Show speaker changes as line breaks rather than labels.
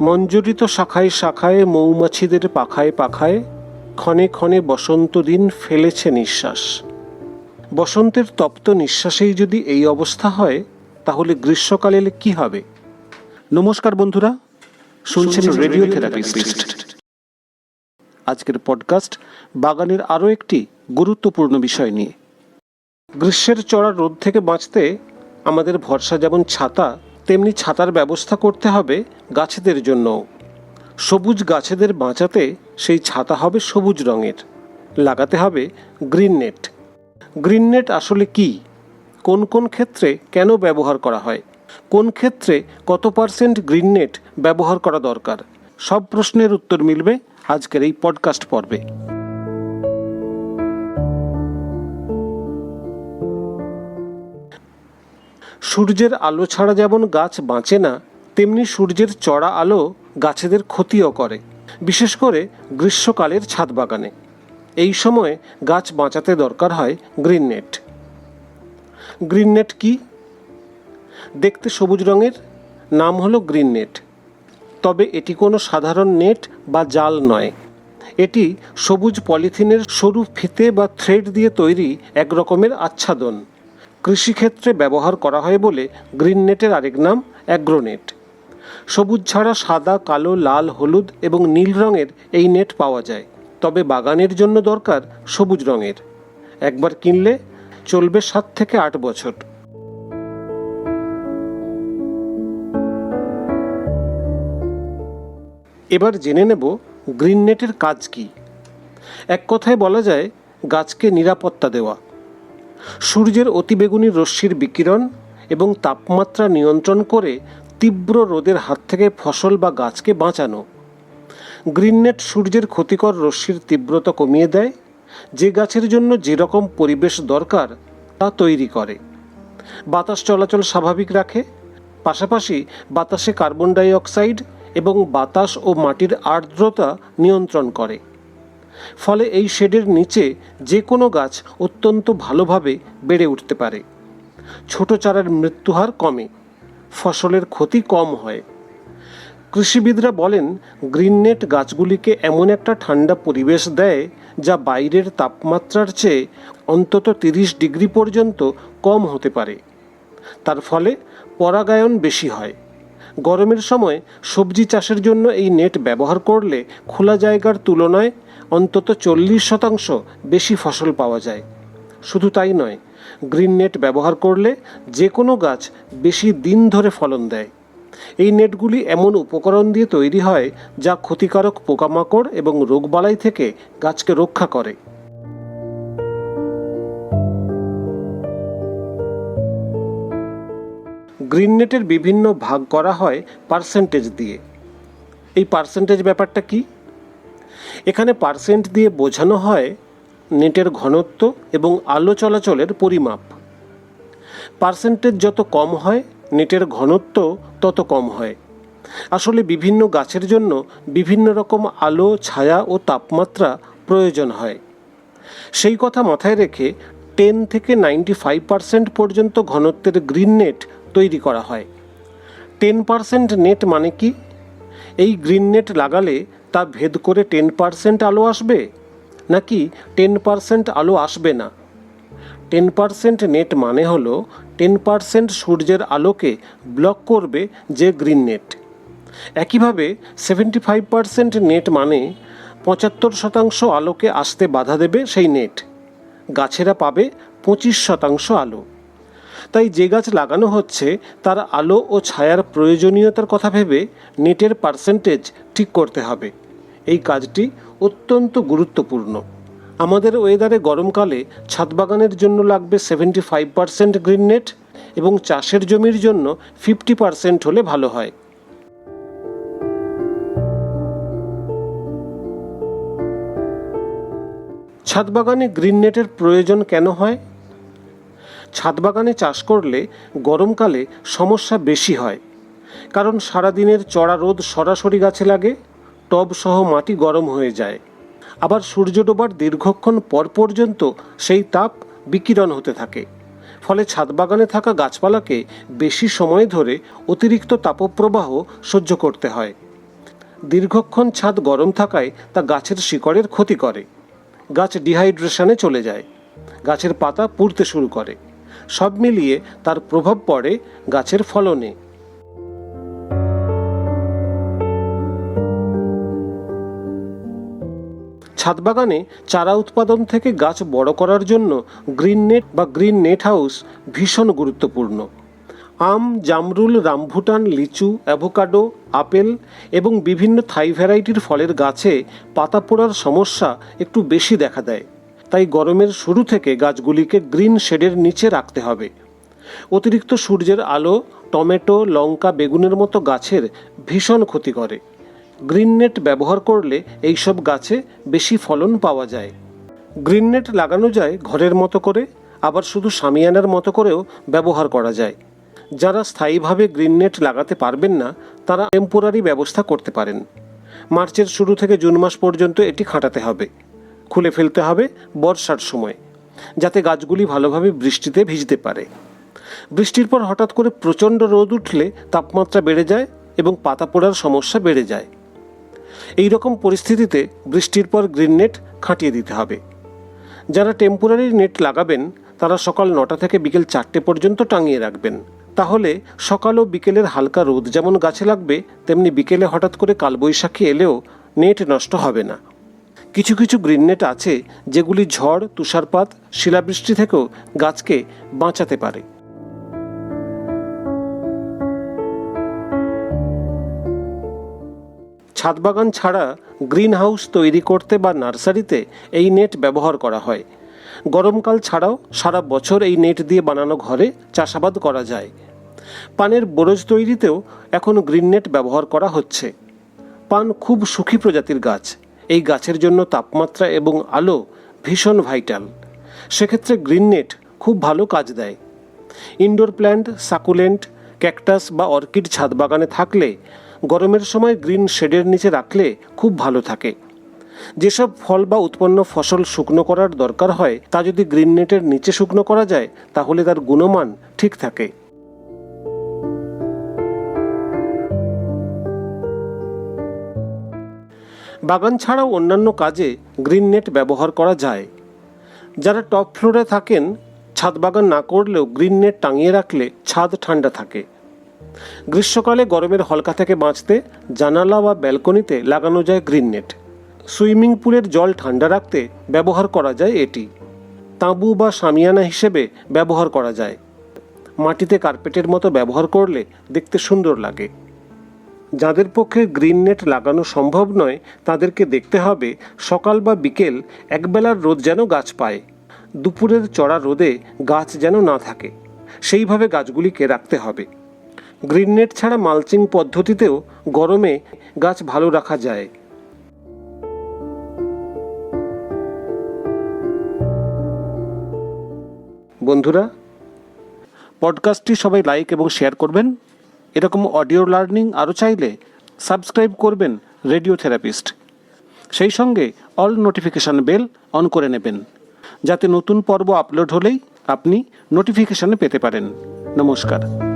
মঞ্জরিত শাখায় শাখায় মৌমাছিদের পাখায় পাখায় ক্ষণে ক্ষণে বসন্ত দিন ফেলেছে নিঃশ্বাস। বসন্তের তপ্ত নিঃশ্বাসেই যদি এই অবস্থা হয় তাহলে গ্রীষ্মকালে কি হবে? নমস্কার বন্ধুরা শুনছেন রেডিও থেরাপিস্ট আজকের পডকাস্ট বাগানের আরও একটি গুরুত্বপূর্ণ বিষয় নিয়ে। গ্রীষ্মের চড়া রোদ থেকে বাঁচতে আমাদের ভরসা যেমন ছাতা তেমনি ছাতার ব্যবস্থা করতে হবে গাছেদের জন্য সবুজ গাছেদের বাঁচাতে সেই ছাতা হবে সবুজ রঙের। লাগাতে হবে গ্রিন নেট। গ্রিন নেট আসলে কি? কোন কোন ক্ষেত্রে কেন ব্যবহার করা হয়? কোন ক্ষেত্রে কত পার্সেন্ট গ্রিন নেট ব্যবহার করা দরকার? সব প্রশ্নের উত্তর মিলবে আজকের এই পডকাস্ট পর্বে। সূর্যের আলো ছাড়া যেমন গাছ বাঁচে না, তেমনি সূর্যের চড়া আলো গাছেদের ক্ষতিও করে, বিশেষ করে গ্রীষ্মকালের ছাদ বাগানে। এই সময় গাছ বাঁচাতে দরকার হয় গ্রিন নেট। গ্রিন নেট কি? দেখতে সবুজ রঙের, নাম হলো গ্রিন নেট। তবে এটি কোনো সাধারণ নেট বা জাল নয়। এটি সবুজ পলিথিনের সরু ফিতে বা থ্রেড দিয়ে তৈরি এক রকমের আচ্ছাদন। কৃষিক্ষেত্রে ব্যবহার করা হয় বলে গ্রিন নেটের আরেক নাম অ্যাগ্রোনেট। সবুজ ছাড়া সাদা, কালো, লাল, হলুদ এবং নীল রঙের এই নেট পাওয়া যায়। তবে বাগানের জন্য দরকার সবুজ রঙের। একবার কিনলে চলবে সাত থেকে আট বছর। এবার জেনে নেব গ্রিন নেটের কাজ কি। এক কথায় বলা যায়, গাছকে নিরাপত্তা দেওয়া। সূর্যের অতিবেগুনি রশ্মির বিকিরণ এবং তাপমাত্রা নিয়ন্ত্রণ করে তীব্র রোদের হাত থেকে ফসল বা গাছকে বাঁচানো। গ্রিন নেট সূর্যের ক্ষতিকর রশ্মির তীব্রতা কমিয়ে দেয়। যে গাছের জন্য যেরকম পরিবেশ দরকার, তা তৈরি করে। বাতাস চলাচল স্বাভাবিক রাখে। পাশাপাশি বাতাসে কার্বন ডাই অক্সাইড এবং বাতাস ও মাটির আর্দ্রতা নিয়ন্ত্রণ করে। ফলে এই শেডের নিচে যে কোনো গাছ অত্যন্ত ভালোভাবে বেড়ে উঠতে পারে। ছোট চারার মৃত্যুহার কমে, ফসলের ক্ষতি কম হয়। কৃষিবিদরা বলেন, গ্রিন নেট গাছগুলিকে এমন একটা ঠান্ডা পরিবেশ দেয় যা বাইরের তাপমাত্রার চেয়ে অন্তত তিরিশ ডিগ্রি পর্যন্ত কম হতে পারে। তার ফলে পরাগায়ন বেশি হয়। গরমের সময় সবজি চাষের জন্য এই নেট ব্যবহার করলে খোলা জায়গার তুলনায় অন্তত চল্লিশ শতাংশ বেশি ফসল পাওয়া যায়। শুধু তাই নয়, গ্রিন নেট ব্যবহার করলে যে কোনো গাছ বেশি দিন ধরে ফলন দেয়। এই নেটগুলি এমন উপকরণ দিয়ে তৈরি হয় যা ক্ষতিকারক পোকামাকড় এবং রোগবালাই থেকে গাছকে রক্ষা করে। গ্রিন নেটের বিভিন্ন ভাগ করা হয় পার্সেন্টেজ দিয়ে। এই পার্সেন্টেজ ব্যাপারটা কি? এখানে পার্সেন্ট দিয়ে বোঝানো হয় নেটের ঘনত্ব এবং আলো চলাচলের পরিমাপ। পার্সেন্টেজ যত কম হয়, নেটের ঘনত্ব তত কম হয়। আসলে বিভিন্ন গাছের জন্য বিভিন্ন রকম আলো, ছায়া ও তাপমাত্রা প্রয়োজন হয়। সেই কথা মাথায় রেখে টেন থেকে নাইনটি ফাইভ পার্সেন্ট পর্যন্ত ঘনত্বের গ্রিন নেট তৈরি করা হয়। টেন পার্সেন্ট নেট মানে কি? এই গ্রিন নেট লাগালে তা ভেদ করে টেন পার্সেন্ট আলো আসবে? নাকি টেন পার্সেন্ট আলো আসবে না? টেন পার্সেন্ট নেট মানে হলো টেন পার্সেন্ট সূর্যের আলোকে ব্লক করবে যে গ্রিন নেট একইভাবে সেভেন্টি ফাইভ পার্সেন্ট নেট মানে পঁচাত্তর শতাংশ আলোকে আসতে বাধা দেবে সেই নেট গাছেরা পাবে পঁচিশ শতাংশ আলো। তাই যে গাছ লাগানো হচ্ছে, তার আলো ও ছায়ার প্রয়োজনীয়তার কথা ভেবে নেটের পার্সেন্টেজ ঠিক করতে হবে। এই কাজটি অত্যন্ত গুরুত্বপূর্ণ। আমাদের ওয়েদারে গরমকালে ছাদ বাগানের জন্য লাগবে seventy five percent green net এবং চাষের জমির জন্য ফিফটি পার্সেন্ট হলে ভালো হয়। ছাদ বাগানে গ্রিন নেটের প্রয়োজন কেন হয়? ছাদ বাগানে চাষ করলে গরমকালে সমস্যা বেশি হয়। কারণ সারাদিনের চড়া রোদ সরাসরি গাছে লাগে, টব সহ মাটি গরম হয়ে যায়। আবার সূর্য ডোবার দীর্ঘক্ষণ পর পর্যন্ত সেই তাপ বিকিরণ হতে থাকে। ফলে ছাদ বাগানে থাকা গাছপালাকে বেশি সময় ধরে অতিরিক্ত তাপপ্রবাহ সহ্য করতে হয়। দীর্ঘক্ষণ ছাদ গরম থাকায় তা গাছের শিকড়ের ক্ষতি করে। গাছ ডিহাইড্রেশনে চলে যায়। গাছের পাতা পুড়তে শুরু করে। সব মিলিয়ে তার প্রভাব পড়ে গাছের ফলনে। ছাদ বাগানে চারা উৎপাদন থেকে গাছ বড় করার জন্য গ্রিন নেট বা গ্রিন নেট হাউস ভীষণ গুরুত্বপূর্ণ। আম, জামরুল, রামভুটান, লিচু, অ্যাভোকাডো, আপেল এবং বিভিন্ন থাই ভ্যারাইটির ফলের গাছে পাতা পোড়ার সমস্যা একটু বেশি দেখা দেয়। তাই গরমের শুরু থেকে গাছগুলিকে গ্রিন শেডের নিচে রাখতে হবে। অতিরিক্ত সূর্যের আলো, টমেটো, লঙ্কা, বেগুনের মতো গাছের ভীষণ ক্ষতি করে। গ্রিন নেট ব্যবহার করলে এইসব গাছে বেশি ফলন পাওয়া যায়। গ্রিন নেট লাগানো যায় ঘরের মতো করে, আবার শুধু সামিয়ানার মতো করেও ব্যবহার করা যায়। যারা স্থায়ীভাবে গ্রিন নেট লাগাতে পারবেন না, তারা টেম্পোরারি ব্যবস্থা করতে পারেন। মার্চের শুরু থেকে জুন মাস পর্যন্ত এটি খাটাতে হবে। খুলে ফেলতে হবে বর্ষার সময়, যাতে গাছগুলি ভালোভাবে বৃষ্টিতে ভিজতে পারে। বৃষ্টির পর হঠাৎ করে প্রচণ্ড রোদ উঠলে তাপমাত্রা বেড়ে যায় এবং পাতা পোড়ার সমস্যা বেড়ে যায়। এই রকম পরিস্থিতিতে বৃষ্টির পর গ্রিন নেট খাটিয়ে দিতে হবে। যারা টেম্পোরারি নেট লাগাবেন, তারা সকাল নটা থেকে বিকেল চারটে পর্যন্ত টাঙিয়ে রাখবেন। তাহলে সকাল ও বিকেলের হালকা রোদ যেমন গাছে লাগবে, তেমনি বিকেলে হঠাৎ করে কালবৈশাখী এলেও নেট নষ্ট হবে না। কিছু কিছু গ্রিন নেট আছে যেগুলি ঝড়, তুষারপাত, শিলাবৃষ্টি থেকেও গাছকে বাঁচাতে পারে। ছাদ বাগান ছাড়া গ্রিন হাউস তৈরি করতে বা নার্সারিতে এই নেট ব্যবহার করা হয়। গরমকাল ছাড়াও সারা বছর এই নেট দিয়ে বানানো ঘরে চাষাবাদ করা যায়। পানের বরজ তৈরিতেও এখন গ্রিন নেট ব্যবহার করা হচ্ছে। পান খুব সুখী প্রজাতির গাছ। এই গাছের জন্য তাপমাত্রা এবং আলো ভীষণ ভাইটাল। সেক্ষেত্রে গ্রিন নেট খুব ভালো কাজ দেয়। ইনডোর প্ল্যান্ট, সাকুলেন্ট, ক্যাকটাস বা অর্কিড ছাদ বাগানে থাকলে গরমের সময় গ্রিন শেডের নিচে রাখলে খুব ভালো থাকে। যেসব ফল বা উৎপন্ন ফসল শুকনো করার দরকার হয়, তা যদি গ্রিন নেটের নিচে শুকনো করা যায়, তাহলে তার গুণমান ঠিক থাকে। বাগান ছাড়াও অন্যান্য কাজে গ্রিন নেট ব্যবহার করা যায়। যারা টপ ফ্লোরে থাকেন, ছাদ বাগান না করলেও গ্রিন নেট টাঙিয়ে রাখলে ছাদ ঠান্ডা থাকে। গ্রীষ্মকালে গরমের হলকা থেকে বাঁচতে জানালা বা ব্যালকনিতে লাগানো যায় গ্রিন নেট। সুইমিং পুলের জল ঠান্ডা রাখতে ব্যবহার করা যায় এটি। তাঁবু বা সামিয়ানা হিসেবে ব্যবহার করা যায়। মাটিতে কার্পেটের মতো ব্যবহার করলে দেখতে সুন্দর লাগে। যাদের পক্ষে গ্রিন নেট লাগানো সম্ভব নয়, তাদেরকে দেখতে হবে সকাল বা বিকেল একবেলার রোদ যেন গাছ পায়। দুপুরের চড়া রোদে গাছ যেন না থাকে। সেইভাবে গাছগুলিকে রাখতে হবে। গ্রিন নেট ছাড়া মালচিং পদ্ধতিতেও গরমে গাছ ভালো রাখা যায়। বন্ধুরা পডকাস্টটি সবাই লাইক এবং শেয়ার করবেন। এরকম অডিও লার্নিং আরও চাইলে সাবস্ক্রাইব করবেন রেডিও থেরাপিস্ট সেই সঙ্গে অল নোটিফিকেশান বেল অন করে নেবেন, যাতে নতুন পর্ব আপলোড হলেই আপনি নোটিফিকেশানে পেতে পারেন। নমস্কার।